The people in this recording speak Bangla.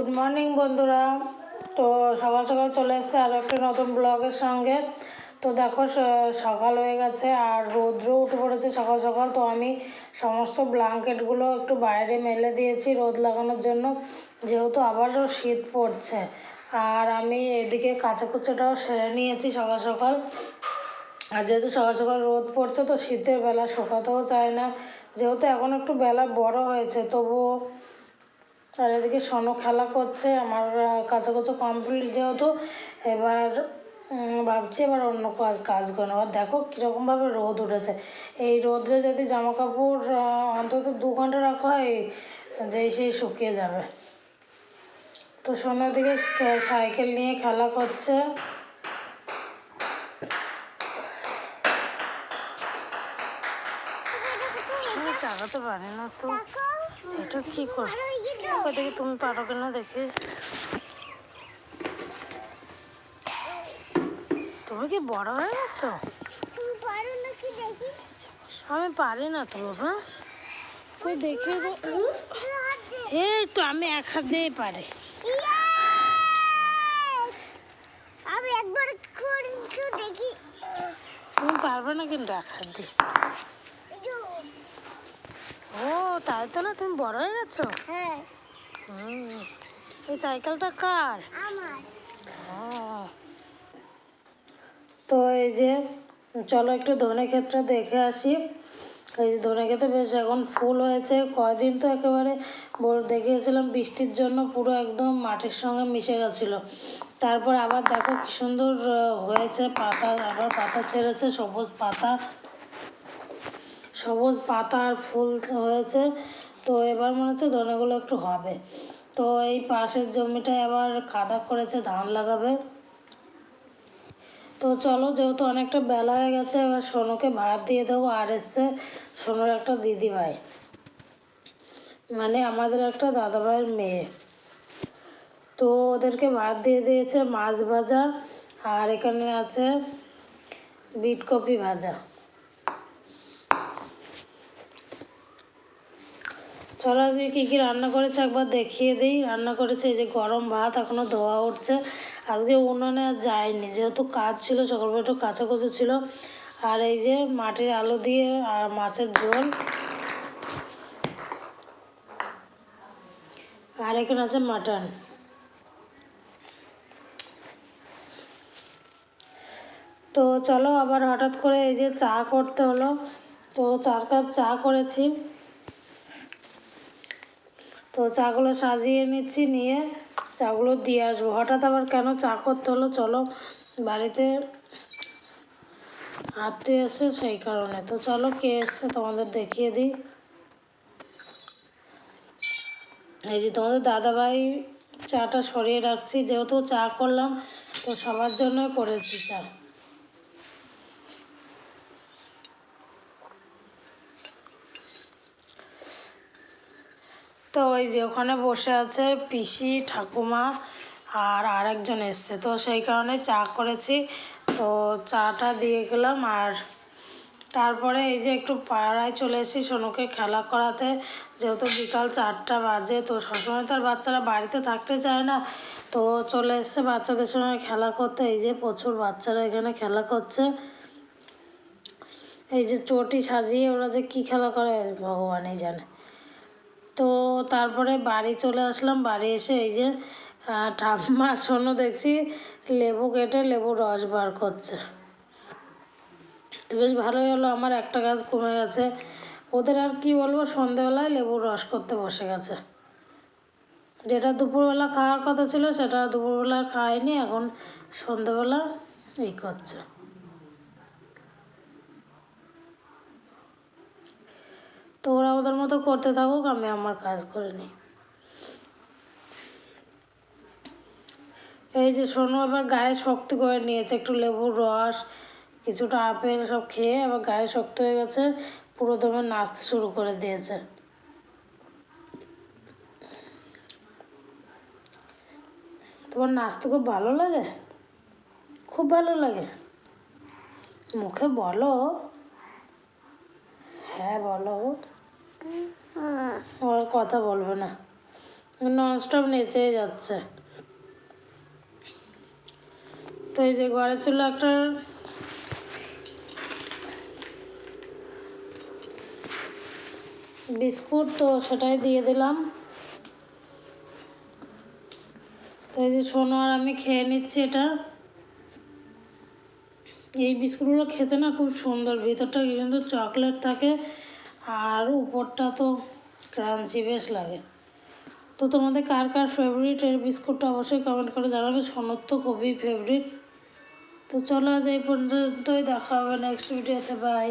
গুড মর্নিং বন্ধুরা। তো সকাল সকাল চলে এসছে আরও একটা নতুন ব্লগের সঙ্গে। তো দেখো সকাল হয়ে গেছে আর রৌদ্র উঠে পড়েছে সকাল সকাল। তো আমি সমস্ত ব্ল্যাঙ্কেটগুলো একটু বাইরে মেলে দিয়েছি রোদ লাগানোর জন্য। যেহেতু আবারও শীত পড়ছে। আর আমি এদিকে কাঁচা কুচোটাও সেরে নিয়েছি সকাল সকাল। আর যেহেতু সকাল সকাল রোদ পড়ছে, তো শীতের বেলা শুকাতেও চায় না। যেহেতু এখন একটু বেলা বড় হয়েছে, তবুও আর এদিকে সোনু খেলা করছে আমার কাছাকাছি কমপ্লিট যেহেতু এবার ভাবছি এবার অন্য কাজ কাজ করে নেব। আর দেখো কীরকমভাবে রোদ উঠেছে। এই রোদে যদি জামা কাপড় অন্তত দু ঘণ্টা রাখা হয় যেই সেই শুকিয়ে যাবে। তো সোনার দিকে সাইকেল নিয়ে খেলা করছে। চালাতে পারি না তো। এটা কি কর দেখি তুমি পারো কিনা দেখি। তুমি কি বড় হয়ে গেছো? আমি পারি না তো বাবা। তুই দেখে এই তো আমি এক হাত দিয়ে পারি। আমি একবার দেখি। তুমি পারবে না কিন্তু এক হাত দিয়ে। ও তাই তো না? তুমি বড় হয়ে গেছো? হ্যাঁ। এই সাইকেলটা কার? তো এই যে চলো একটু ধনে ক্ষেতটা দেখে আসি। এই যে ধনে ক্ষেতে বেশ এখন ফুল হয়েছে। কয়দিন তো একেবারে দেখিয়েছিলাম বৃষ্টির জন্য পুরো একদম মাটির সঙ্গে মিশে গেছিল। তারপর আবার দেখো কি সুন্দর হয়েছে পাতা আবার পাতা ছেড়েছে সবুজ পাতা। সবুজ পাতা আর ফুল হয়েছে। তো এবার মনে হচ্ছে ধনেগুলো একটু হবে। তো এই পাশের জমিটায় আবার কাদা করেছে, ধান লাগাবে। তো চলো, যেহেতু অনেকটা বেলা হয়ে গেছে, এবার সোনুকে ভাত দিয়ে দেবো। আর এসছে সোনুর একটা দিদি ভাই মানে আমাদের একটা দাদা ভাইয়ের মেয়ে। তো ওদেরকে ভাত দিয়ে দিয়েছে মাছ ভাজা। আর এখানে আছে বিট কপি ভাজা। চলো আজকে কী কী রান্না করেছে একবার দেখিয়ে দিই। রান্না করেছে এই যে গরম ভাত এখনও ধোয়া উঠছে। আজকে উনুনে আর যায়নি, যেহেতু কাজ ছিল সকালবেলা একটু কাছাকুচি ছিল। আর এই যে মাটির আলু দিয়ে আর মাছের ঝোল। আর এখানে আছে মাটন। তো চলো আবার হঠাৎ করে এই যে চা করতে হলো। তো চার কাপ চা করেছি। তো চাগুলো সাজিয়ে নিচ্ছি, নিয়ে চাগুলো দিয়ে আসব। হঠাৎ আবার কেন চা করতে হলো? চলো, বাড়িতে আত্মীয় এসছে সেই কারণে। তো চলো, কে এসছে তোমাদের দেখিয়ে দিই। এই যে তোমাদের দাদাভাই চাটা সরিয়ে রাখছি, যেহেতু চা করলাম, তো সবার জন্যই করেছি চা। তো ওই যে ওখানে বসে আছে পিসি, ঠাকুমা আর আরেকজন এসছে। তো সেই কারণে চা করেছি। তো চাটা দিয়ে গেলাম আর তারপরে এই যে একটু পাড়ায় চলে এসেছি সোনুকে খেলা করাতে। যেহেতু বিকাল চারটা বাজে, তো সবসময় তো আর বাচ্চারা বাড়িতে থাকতে চায় না। তো চলে এসছে বাচ্চাদের সঙ্গে খেলা করতে। এই যে প্রচুর বাচ্চারা এখানে খেলা করছে। এই যে চটি সাজিয়ে ওরা যে কী খেলা করে, ভগবানই জানে। তো তারপরে বাড়ি চলে আসলাম। বাড়ি এসে এই যে ঠাম্মা, শোনো দেখছি, লেবু কেটে লেবু রস বার করছে। তো বেশ ভালোই হলো, আমার একটা গাছ কমে গেছে। ওদের আর কি বলব, সন্ধেবেলায় লেবুর রস করতে বসে গেছে। যেটা দুপুরবেলা খাওয়ার কথা ছিল, সেটা দুপুরবেলা খায়নি, এখন সন্ধেবেলা এই করছে তো ওরা ওদের মতো করতে থাকুক, আমি আমার কাজ করে নিই। এই যে শোনো এবার গায়ে শক্তি করে নিয়েছে, একটু লেবুর রস, কিছুটা আপেল সব খেয়ে আবার গায়ে শক্ত হয়ে গেছে, পুরো দমে নাচতে শুরু করে দিয়েছে। তোমার নাচতে খুব ভালো লাগে? খুব ভালো লাগে? মুখে বলো। হ্যাঁ বলো। ওর কথা বলবে না। ননস্টপ নেচেই যাচ্ছে। তো এই যে ঘরে ছিল একটা বিস্কুট, তো সেটাই দিয়ে দিলাম। তো এই যে শোনো আর আমি খেয়ে নিচ্ছি এটা। এই বিস্কুটগুলো খেতে না খুব সুন্দর, ভিতরটা কিন্তু চকলেট থাকে। আর উপরটা তো ক্রাঞ্চি বেশ লাগে। তো তোমাদের কার কার ফেভারিট এর বিস্কুটটা অবশ্যই কমেন্ট করে জানাবে। সোনর তো খুবই ফেভারিট তো চলো আজ এই পর্যন্তই, দেখা হবে নেক্সট ভিডিওতে বাই